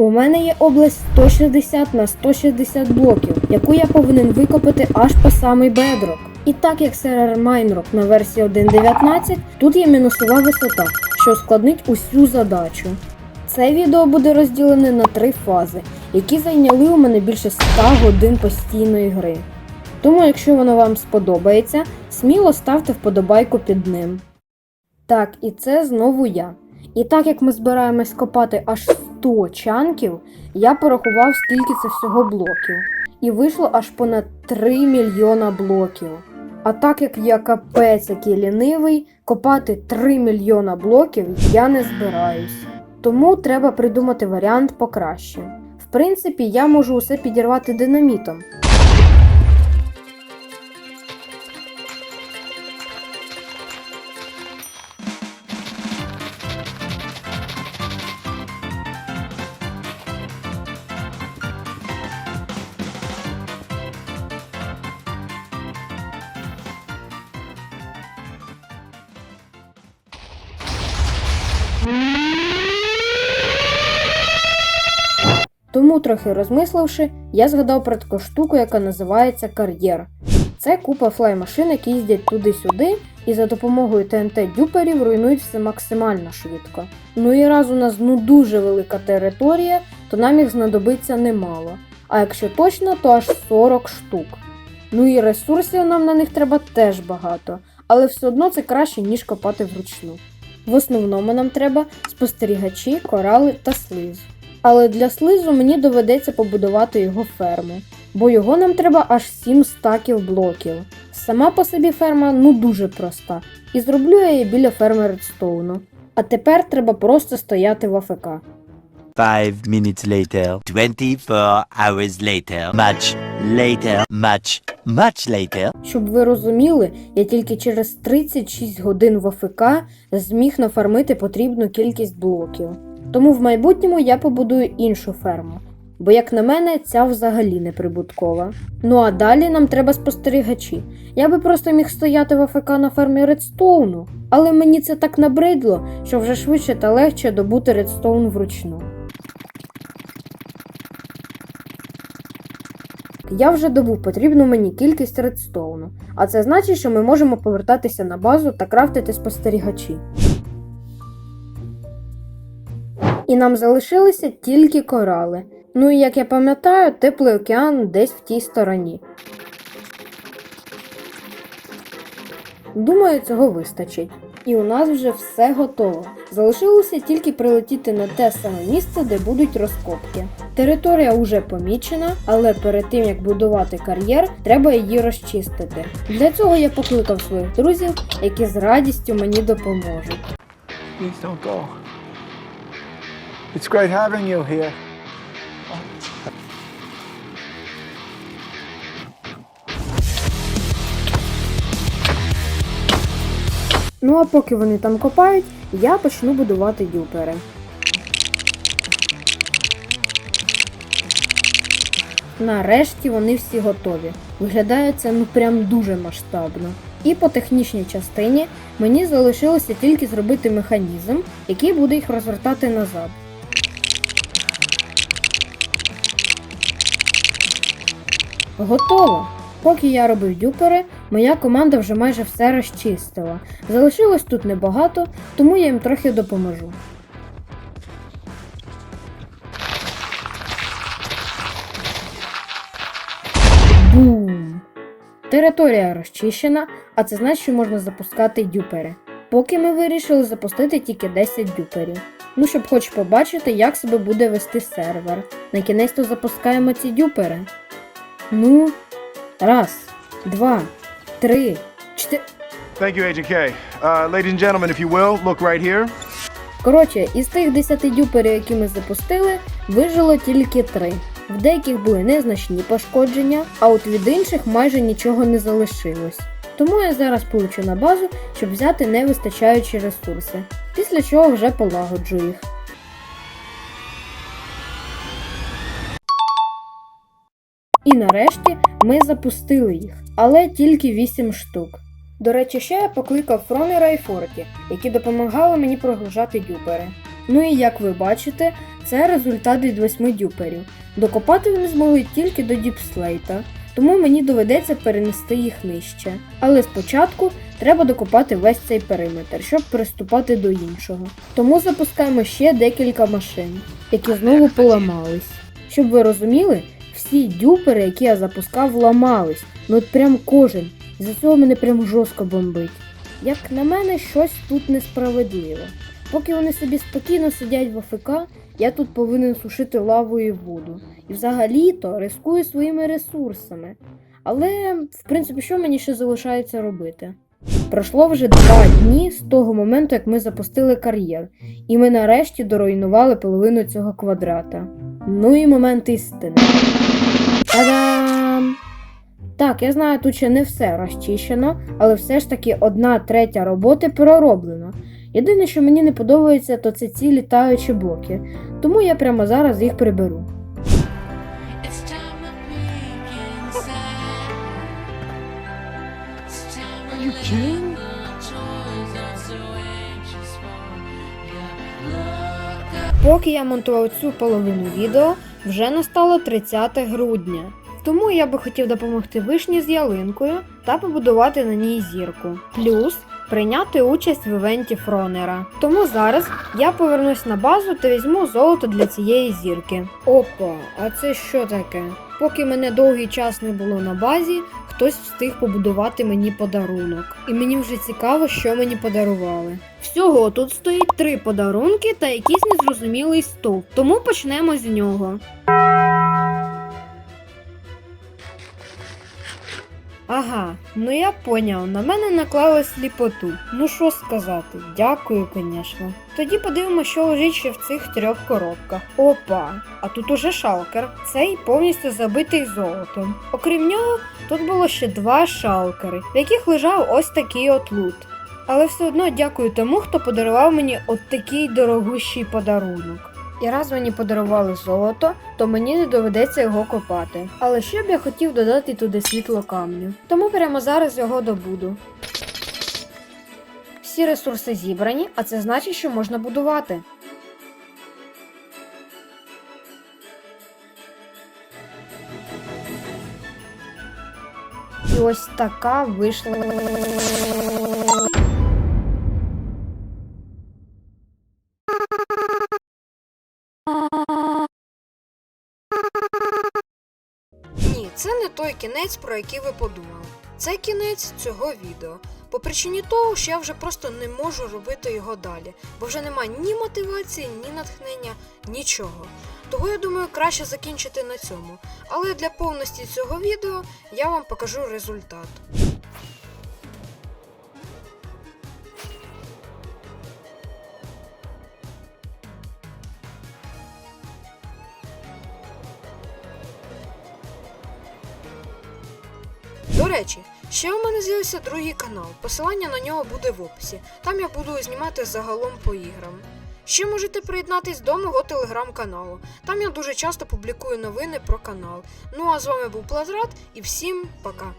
У мене є область 160 на 160 блоків, яку я повинен викопати аж по самий бедрок. І так як сервер Майнрок на версії 1.19, тут є мінусова висота, що ускладнить усю задачу. Це відео буде розділене на три фази, які зайняли у мене більше 100 годин постійної гри. Тому, якщо воно вам сподобається, сміло ставте вподобайку під ним. Так, і це знову я. І так як ми збираємось копати аж 100 чанків, я порахував, скільки це всього блоків. І вийшло аж понад 3 мільйона блоків. А так як я капець який лінивий, копати 3 мільйона блоків я не збираюсь. Тому треба придумати варіант покраще. В принципі, я можу усе підірвати динамітом. Тому, трохи розмисливши, я згадав про таку штуку, яка називається кар'єр. Це купа флай-машин, які їздять туди-сюди і за допомогою ТНТ-дюперів руйнують все максимально швидко. Ну і раз у нас ну дуже велика територія, то нам їх знадобиться немало. А якщо точно, то аж 40 штук. Ну і ресурсів нам на них треба теж багато, але все одно це краще, ніж копати вручну. В основному нам треба спостерігачі, корали та слиз. Але для слизу мені доведеться побудувати його ферму, бо його нам треба аж 7 стаків блоків. Сама по собі ферма ну дуже проста, і зроблю я її біля ферми Редстоуну. А тепер треба просто стояти в АФК. Five minutes later, 24 hours later, much later, much, much later. Щоб ви розуміли, я тільки через 36 годин в АФК зміг нафармити потрібну кількість блоків. Тому в майбутньому я побудую іншу ферму. Бо, як на мене, ця взагалі не прибуткова. Ну а далі нам треба спостерігачі. Я би просто міг стояти в АФК на фермі Редстоуну, але мені це так набридло, що вже швидше та легше добути Редстоун вручну. Я вже добув потрібну мені кількість редстоуну, а це значить, що ми можемо повертатися на базу та крафтити спостерігачі. І нам залишилися тільки корали. Ну і як я пам'ятаю, теплий океан десь в тій стороні. Думаю, цього вистачить. І у нас вже все готово. Залишилося тільки прилетіти на те саме місце, де будуть розкопки. Територія вже помічена, але перед тим як будувати кар'єр, треба її розчистити. Для цього я покликав своїх друзів, які з радістю мені допоможуть. It's great having you here. Ну а поки вони там копають, я почну будувати дюпери. Нарешті вони всі готові. Виглядає це ну прям дуже масштабно. І по технічній частині мені залишилося тільки зробити механізм, який буде їх розвертати назад. Готово! Поки я робив дюпери, моя команда вже майже все розчистила. Залишилось тут небагато, тому я їм трохи допоможу. Бум! Територія розчищена, а це значить, що можна запускати дюпери. Поки ми вирішили запустити тільки 10 дюперів. Ну, щоб хоч побачити, як себе буде вести сервер. На кінець то запускаємо ці дюпери. Ну, раз, два, три, чотири. Thank you, Agent K. Uh, ladies and gentlemen, if you will, look right here. Коротше, із тих 10 дюперів, які ми запустили, вижило тільки 3. В деяких були незначні пошкодження, а от від інших майже нічого не залишилось. Тому я зараз полечу на базу, щоб взяти невистачаючі ресурси, після чого вже полагоджу їх. І нарешті ми запустили їх, але тільки 8 штук. До речі, ще я покликав Фроміра і Форті, які допомагали мені прогружати дюпери. Ну і як ви бачите, це результат від 8 дюперів. Докопати вони змогли тільки до діпслейта, тому мені доведеться перенести їх нижче. Але спочатку треба докопати весь цей периметр, щоб приступати до іншого. Тому запускаємо ще декілька машин, які знову поламались. Щоб ви розуміли, всі дюпери, які я запускав, ламались. Ну от прям кожен. За цього мене прям жорстко бомбить. Як на мене, щось тут несправедливо. Поки вони собі спокійно сидять в АФК, я тут повинен сушити лаву і воду. І взагалі-то рискую своїми ресурсами. Але, в принципі, що мені ще залишається робити? Пройшло вже два дні з того моменту, як ми запустили кар'єр, і ми нарешті доруйнували половину цього квадрата. Ну і момент істини. Та-дам! Так, я знаю, тут ще не все розчищено, але все ж таки одна третя роботи пророблена. Єдине, що мені не подобається, то це ці літаючі блоки, тому я прямо зараз їх приберу. Поки я монтував цю половину відео, вже настало 30 грудня. Тому я би хотів допомогти вишні з ялинкою та побудувати на ній зірку. Плюс прийняти участь в івенті Фронера. Тому зараз я повернусь на базу та візьму золото для цієї зірки. Опа, а це що таке? Поки мене довгий час не було на базі, хтось встиг побудувати мені подарунок. І мені вже цікаво, що мені подарували. Всього тут стоїть три подарунки та якийсь незрозумілий стовп, тому почнемо з нього. Ага, ну я поняв, на мене наклали сліпоту. Ну що сказати, дякую, звісно. Тоді подивимося, що лежить ще в цих трьох коробках. Опа, а тут уже шалкер. Цей повністю забитий золотом. Окрім нього, тут було ще два шалкери, в яких лежав ось такий от лут. Але все одно дякую тому, хто подарував мені от такий дорогущий подарунок. І раз мені подарували золото, то мені не доведеться його копати. Але ще б я хотів додати туди світло камню. Тому прямо зараз його добуду. Всі ресурси зібрані, а це значить, що можна будувати. І ось така вийшла. Це не той кінець, про який ви подумали. Це кінець цього відео. По причині того, що я вже просто не можу робити його далі, бо вже немає ні мотивації, ні натхнення, нічого. Того я думаю, краще закінчити на цьому. Але для повності цього відео я вам покажу результат. Речі, ще у мене з'явився другий канал. Посилання на нього буде в описі. Там я буду знімати загалом по іграм. Ще можете приєднатись до мого телеграм-каналу. Там я дуже часто публікую новини про канал. Ну а з вами був Плазрат і всім пока.